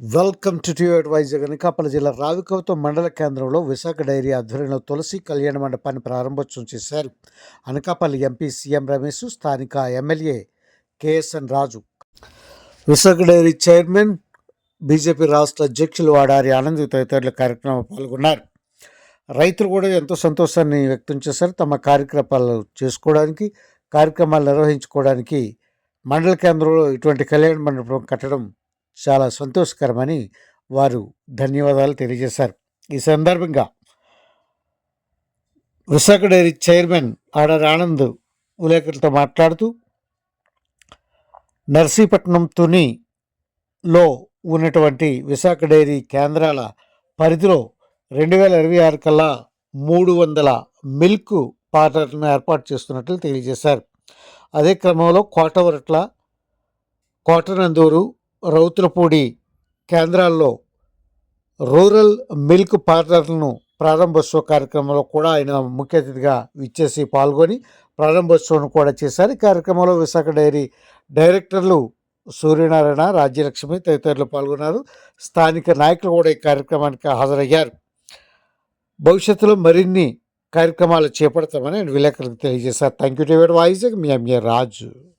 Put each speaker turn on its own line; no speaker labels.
Welcome to T advisor Anakapalli జిల్లా రావికవతం మండల కేంద్రంలో విశాఖ డైరీ ఆధ్వర్యంలో తులసి కళ్యాణ మండపాన్ని ప్రారంభోత్సవం చేశారు. అనకాపల్లి ఎంపీ సీఎం రమేష్ స్థానిక MLA KSN Raju. Visakha dairy chairman BJP రాష్ట్ర అధ్యక్షులు వాడారి ఆనంద్ తదితరుల కార్యక్రమంలో పాల్గొన్నారు. రైతులు కూడా ఎంతో సంతోషాన్ని వ్యక్తం చేశారు. తమ కార్యక్రమాలు చేసుకోవడానికి కార్యక్రమాలు నిర్వహించుకోవడానికి మండల కేంద్రంలో ఇటువంటి కళ్యాణ మండపం కట్టడం చాలా సంతోషకరమని వారు ధన్యవాదాలు తెలియజేశారు. ఈ సందర్భంగా విశాఖ డైరీ చైర్మన్ ఆడర్ ఆనంద్ విలేకరులతో మాట్లాడుతూ నర్సీపట్నం తునిలో ఉన్నటువంటి విశాఖ డైరీ కేంద్రాల పరిధిలో రెండు వేల ఇరవై ఆరు కల్లా మూడు వందల మిల్క్ పార్లర్లను ఏర్పాటు చేస్తున్నట్లు తెలియజేశారు. అదే క్రమంలో కోటవరట్ల కోటనందూరు రౌతులపూడి కేంద్రాల్లో రూరల్ మిల్క్ పార్లర్లను ప్రారంభోత్సవ కార్యక్రమంలో కూడా ఆయన ముఖ్య అతిథిగా ఇచ్చేసి పాల్గొని ప్రారంభోత్సవం కూడా చేశారు. ఈ కార్యక్రమంలో విశాఖ డైరీ డైరెక్టర్లు సూర్యనారాయణ రాజ్యలక్ష్మి తదితరులు పాల్గొన్నారు. స్థానిక నాయకులు కూడా ఈ కార్యక్రమానికి హాజరయ్యారు. భవిష్యత్తులో మరిన్ని కార్యక్రమాలు చేపడతామని ఆయన విలేకరులకు తెలియజేశారు థ్యాంక్ యూ టు వైజాగ్ మీ ఎంఏ రాజు.